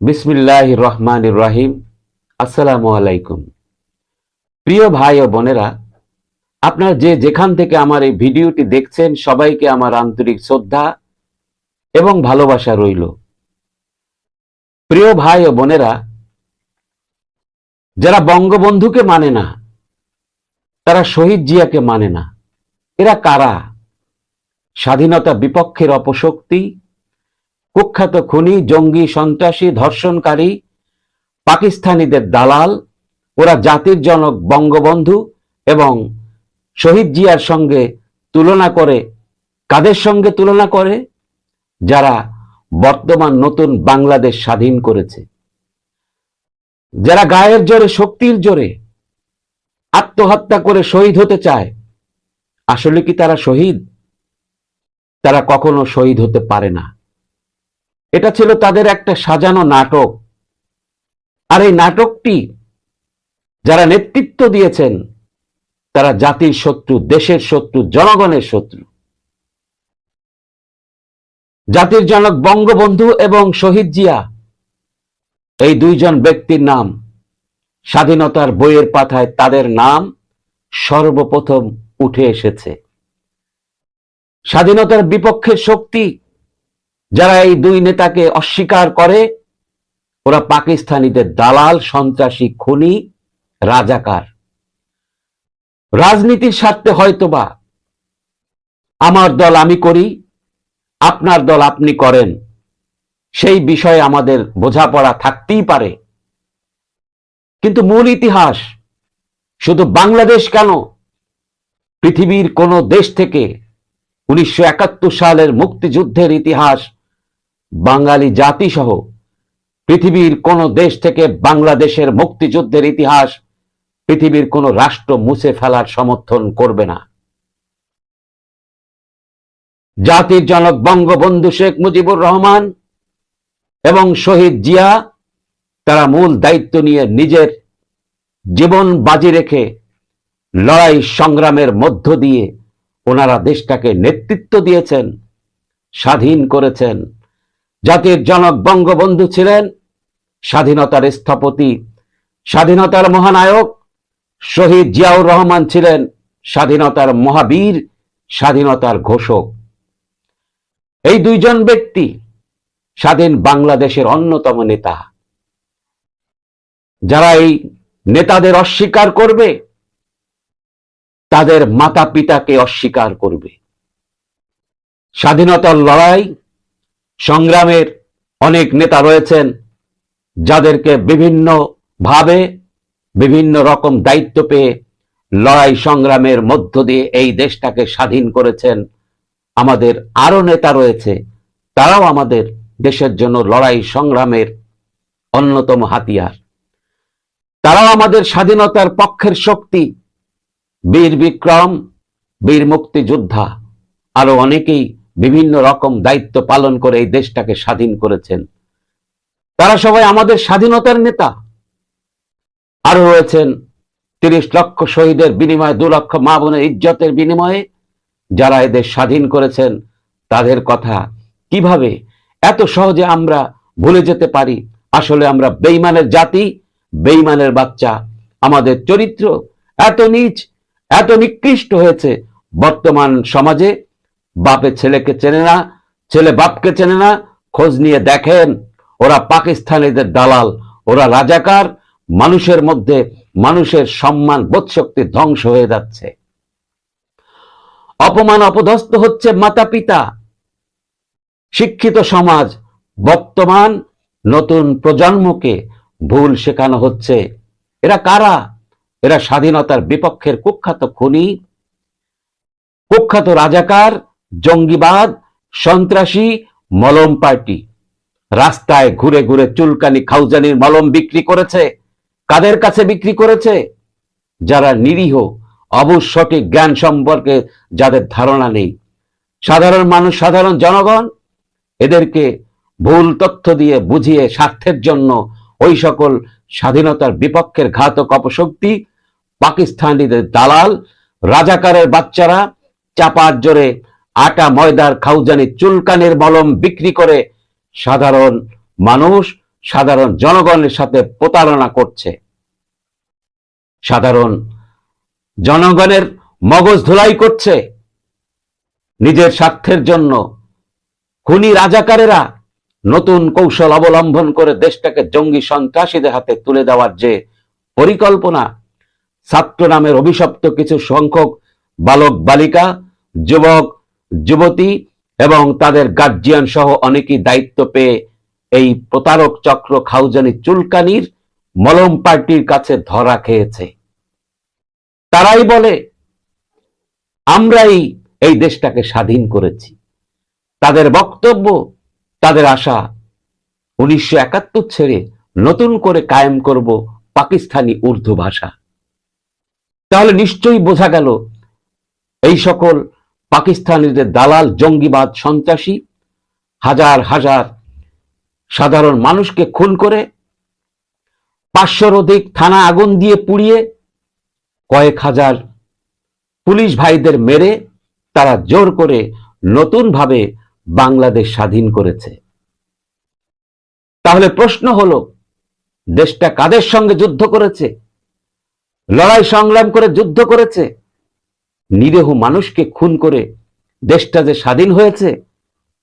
বিসমিল্লাহ রহমান রাহিম আসসালামু আলাইকুম প্রিয় ভাই ও বোনেরা, আপনারা যে যেখান থেকে আমার এই ভিডিওটি দেখছেন, সবাইকে আমার আন্তরিক শ্রদ্ধা এবং ভালোবাসা রইল। প্রিয় ভাই ও বোনেরা, যারা বঙ্গবন্ধুকে মানে না, তারা শহীদ জিয়াকে মানে না, এরা কারা? স্বাধীনতা বিপক্ষের অপশক্তি কুখ্যাত খুনি, জঙ্গি, সন্ত্রাসী, ধর্ষণকারী, পাকিস্তানিদের দালাল, ওরা জাতির জনক, বঙ্গবন্ধু এবং শহীদ জিয়ার সঙ্গে তুলনা করে, কাদের সঙ্গে তুলনা করে? যারা বর্তমান নতুন বাংলাদেশ স্বাধীন করেছে। যারা গায়ের জোরে, শক্তির জোরে আত্মহত্যা করে শহীদ হতে চায়, আসলে কি তারা শহীদ? তারা কখনো শহীদ হতে পারে না। এটা ছিল তাদের একটা সাজানো নাটক। আর এই নাটকটি যারা নেতৃত্ব দিয়েছেন, তারা জাতির শত্রু, দেশের শত্রু, জনগণের শত্রু। জাতির জনক বঙ্গবন্ধু এবং শহীদ জিয়া, এই দুইজন ব্যক্তির নাম, স্বাধীনতার বইয়ের পাতায় তাদের নাম সর্বপ্রথম উঠে এসেছে। স্বাধীনতার বিপক্ষের শক্তি যারা এই দুই নেতাকে অস্বীকার করে, ওরা পাকিস্তানিদের দালাল, সন্ত্রাসী, খুনি, রাজাকার। রাজনীতির স্বার্থে হয়তোবা আমার দল আমি করি, আপনার দল আপনি করেন, সেই বিষয়ে আমাদের বোঝাপড়া থাকতেই পারে। কিন্তু মূল ইতিহাস, শুধু বাংলাদেশ কেন? পৃথিবীর কোন দেশ থেকে উনিশশো একাত্তর সালের মুক্তিযুদ্ধের ইতিহাস বাঙালি জাতি সহ পৃথিবীর কোন দেশ থেকে বাংলাদেশের মুক্তিযুদ্ধের ইতিহাস পৃথিবীর কোন রাষ্ট্র মুছে ফেলার সমর্থন করবে না। জাতির জনক বঙ্গবন্ধু শেখ মুজিবুর রহমান এবং শহীদ জিয়া, তারা মূল দায়িত্ব নিয়ে নিজের জীবন বাজি রেখে লড়াই সংগ্রামের মধ্য দিয়ে ওনারা দেশটাকে নেতৃত্ব দিয়েছেন, স্বাধীন করেছেন। জাতির জনক বঙ্গবন্ধু ছিলেন স্বাধীনতার স্থপতি, স্বাধীনতার মহানায়ক শহীদ জিয়াউর রহমান ছিলেন স্বাধীনতার মহাবীর, স্বাধীনতার ঘোষক। এই দুইজন ব্যক্তি স্বাধীন বাংলাদেশের অন্যতম নেতা। যারা এই নেতাদের অস্বীকার করবে, তাদের মাতা পিতাকে অস্বীকার করবে। স্বাধীনতার লড়াই সংগ্রামের অনেক নেতা রয়েছেন, যাদেরকে বিভিন্ন ভাবে বিভিন্ন রকম দায়িত্ব পেয়ে লড়াই সংগ্রামের মধ্য দিয়ে এই দেশটাকে স্বাধীন করেছেন। আমাদের আরও নেতা রয়েছে, তারাও আমাদের দেশের জন্য লড়াই সংগ্রামের অন্যতম হাতিয়ার। তারাও আমাদের স্বাধীনতার পক্ষের শক্তি, বীর বিক্রম, বীর মুক্তিযোদ্ধা আরও অনেকেই বিভিন্ন রকম দায়িত্ব পালন করে এই দেশটাকে স্বাধীন করেছেন। তারা সবাই আমাদের স্বাধীনতার নেতা। আরও রয়েছেন তিরিশ লক্ষ শহীদের বিনিময়ে, দু লক্ষ মা বোনের ইজ্জতের বিনিময়ে যারা এদের স্বাধীন করেছেন, তাদের কথা কীভাবে এত সহজে আমরা ভুলে যেতে পারি? আসলে আমরা বেইমানের জাতি বেইমানের বাচ্চা। আমাদের চরিত্র এত নিচ, এত নিকৃষ্ট হয়েছে বর্তমান সমাজে। বাপে ছেলেকে চেনে না, ছেলে বাপকে চেনে না, খোঁজ নিয়ে দেখেন, ওরা পাকিস্তানিদের দালাল, ওরা রাজাকার, মানুষের মধ্যে মানুষের সম্মান বোধশক্তি ধ্বংস হয়ে যাচ্ছে। অপমান অপদস্থ হচ্ছে মাতা পিতা। শিক্ষিত সমাজ, বর্তমান নতুন প্রজন্মকে ভুল শেখানো হচ্ছে। এরা কারা? এরা স্বাধীনতার বিপক্ষের কুখ্যাত খুনি, কুখ্যাত রাজাকার জঙ্গিবাদ, সন্ত্রাসী, মলম পার্টি। রাস্তায় ঘুরে ঘুরে চুলকানি খাউজানির মলম বিক্রি করেছে। কাদের কাছে বিক্রি করেছে? যারা নিরীহ অবুজ সঠিক জ্ঞান সম্পর্কে যাদের ধারণা নেই। সাধারণ মানুষ, সাধারণ জনগণ, এদেরকে ভুল তথ্য দিয়ে বুঝিয়ে স্বার্থের জন্য ওই সকল স্বাধীনতার বিপক্ষের ঘাতক অপশক্তি, পাকিস্তানিদের দালাল, রাজাকারের বাচ্চারা, চাপার জোরে আটা, ময়দার খাউজানি, চুলকানের মলম বিক্রি করে সাধারণ মানুষ, সাধারণ জনগণের সাথে প্রতারণা করছে। সাধারণ জনগণের মগজ ধুলাই করছে। নিজের স্বার্থের জন্য খুনি রাজাকারেরা নতুন কৌশল অবলম্বন করে দেশটাকে জঙ্গি সন্ত্রাসীদের হাতে তুলে দেওয়ার যে পরিকল্পনা, ছাত্র নামের অভিশপ্ত কিছু সংখ্যক বালক বালিকা যুবক যুবতী এবং তাদের গার্জিয়ান সহ অনেকেই দায়িত্ব পেয়ে এই প্রতারক চক্র খাউজানি চুলকানির মলম পার্টির কাছে ধরা খেয়েছে। তারাই বলে, আমরাই এই দেশটাকে স্বাধীন করেছি। তাদের বক্তব্য, তাদের আশা, উনিশশো একাত্তর ছেড়ে নতুন করে কায়েম করব পাকিস্তানি উর্দু ভাষা। তাহলে নিশ্চয়ই বোঝা গেল, এই সকল পাকিস্তানিদের দালাল, জঙ্গিবাদ, সন্ত্রাসী, হাজার হাজার সাধারণ মানুষকে খুন করে পাঁচশোর অধিক থানা আগুন দিয়ে পুড়িয়ে কয়েক হাজার পুলিশ ভাইদের মেরে তারা জোর করে নতুনভাবে বাংলাদেশ স্বাধীন করেছে। তাহলে প্রশ্ন হলো, দেশটা কাদের সঙ্গে যুদ্ধ করেছে? লড়াই সংগ্রাম করে যুদ্ধ করেছে? নিরীহ মানুষকে খুন করে দেশটা যে স্বাধীন হয়েছে,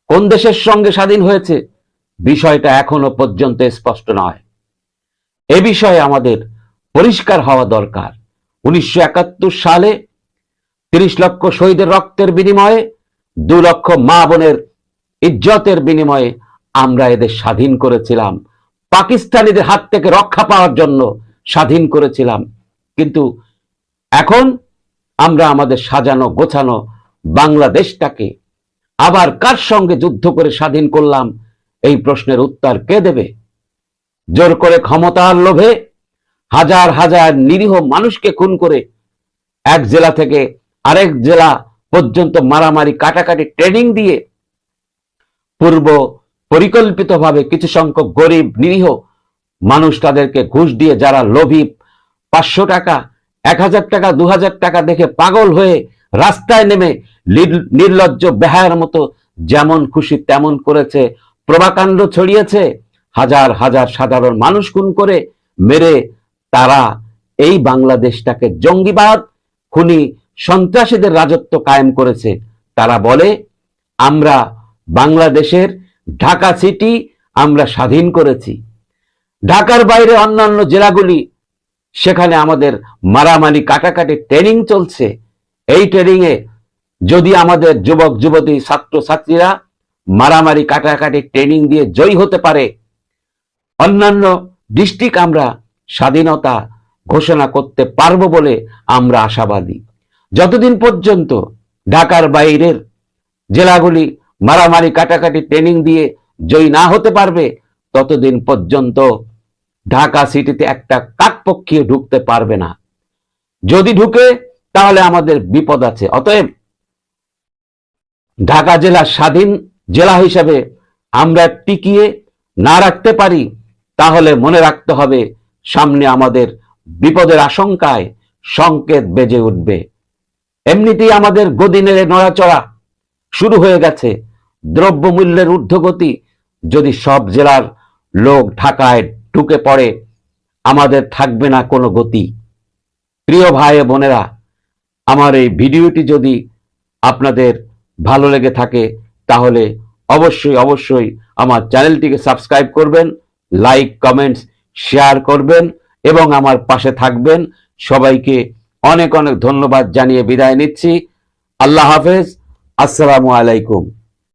কোন দেশের সঙ্গে স্বাধীন হয়েছে, বিষয়টা এখনও পর্যন্ত স্পষ্ট নয়। এ বিষয়ে আমাদের পরিষ্কার হওয়া দরকার। উনিশশো সালে তিরিশ লক্ষ শহীদের রক্তের বিনিময়ে, দু লক্ষ মা বোনের ইজ্জতের বিনিময়ে আমরা এদের স্বাধীন করেছিলাম। পাকিস্তানিদের হাত থেকে রক্ষা পাওয়ার জন্য স্বাধীন করেছিলাম। কিন্তু এখন আমরা আমাদের সাজানো, গোছানো বাংলাদেশটাকে আবার কার সঙ্গে যুদ্ধ করে স্বাধীন করলাম? এই প্রশ্নের উত্তর কে দেবে? জোর করে ক্ষমতার লোভে হাজার হাজার নিরীহ মানুষকে খুন করে এক জেলা থেকে আরেক জেলা পর্যন্ত মারামারি, কাটাকাটি, ট্রেনিং দিয়ে পূর্ব পরিকল্পিতভাবে কিছু সংখ্যক গরিব, নিরীহ মানুষ তাদেরকে ঘুষ দিয়ে যারা লোভী, পাঁচশো টাকা এক হাজার টাকা, দু হাজার টাকা দেখে পাগল হয়ে রাস্তায় নেমে নির্লজ্জ বেহায়ের মতো যেমন খুশি তেমন করেছে, প্রভাকাণ্ড ছড়িয়েছে, হাজার হাজার সাধারণ মানুষ খুন করে মেরে তারা এই বাংলাদেশটাকে জঙ্গিবাদ, খুনি সন্ত্রাসীদের রাজত্ব কায়েম করেছে। তারা বলে, আমরা বাংলাদেশের ঢাকা সিটি আমরা স্বাধীন করেছি। ঢাকার বাইরে অন্যান্য জেলাগুলি সেখানে আমাদের মারামারি কাটাকাটি ট্রেনিং চলছে। এই ট্রেনিং এ যদি আমাদের যুবক, যুবতী ছাত্র ছাত্রীরা মারামারি কাটাকাটি ট্রেনিং দিয়ে জয়ী হতে পারে, অন্যান্য ডিস্ট্রিক্ট আমরা স্বাধীনতা ঘোষণা করতে পারব বলে আমরা আশাবাদী। যতদিন পর্যন্ত ঢাকার বাইরের জেলাগুলি মারামারি কাটাকাটি ট্রেনিং দিয়ে জয়ী না হতে পারবে, ততদিন পর্যন্ত ঢাকা সিটিতে একটা কাকপক্ষীয় ঢুকতে পারবে না। যদি ঢুকে, তাহলে আমাদের বিপদ আছে। অতএব ঢাকা জেলা স্বাধীন জেলা হিসেবে আমরা টিকিয়ে না রাখতে পারি, তাহলে মনে রাখতে হবে সামনে আমাদের বিপদের আশঙ্কায় সংকেত বেজে উঠবে। এমনিতেই আমাদের গদিনের নড়াচড়া শুরু হয়ে গেছে। দ্রব্যমূল্যের ঊর্ধ্বগতি যদি সব জেলার লোক ঢাকায় ঢুকে পড়ে, আমাদের থাকবে না কোনো গতি। প্রিয় ভাই বোনেরা, আমার এই ভিডিওটি যদি আপনাদের ভালো লেগে থাকে, তাহলে অবশ্যই অবশ্যই আমার চ্যানেলটিকে সাবস্ক্রাইব করবেন, লাইক, কমেন্টস, শেয়ার করবেন, এবং আমার পাশে থাকবেন। সবাইকে অনেক অনেক ধন্যবাদ জানিয়ে বিদায় নিচ্ছি। আল্লাহ হাফেজ। আসসালামু আলাইকুম।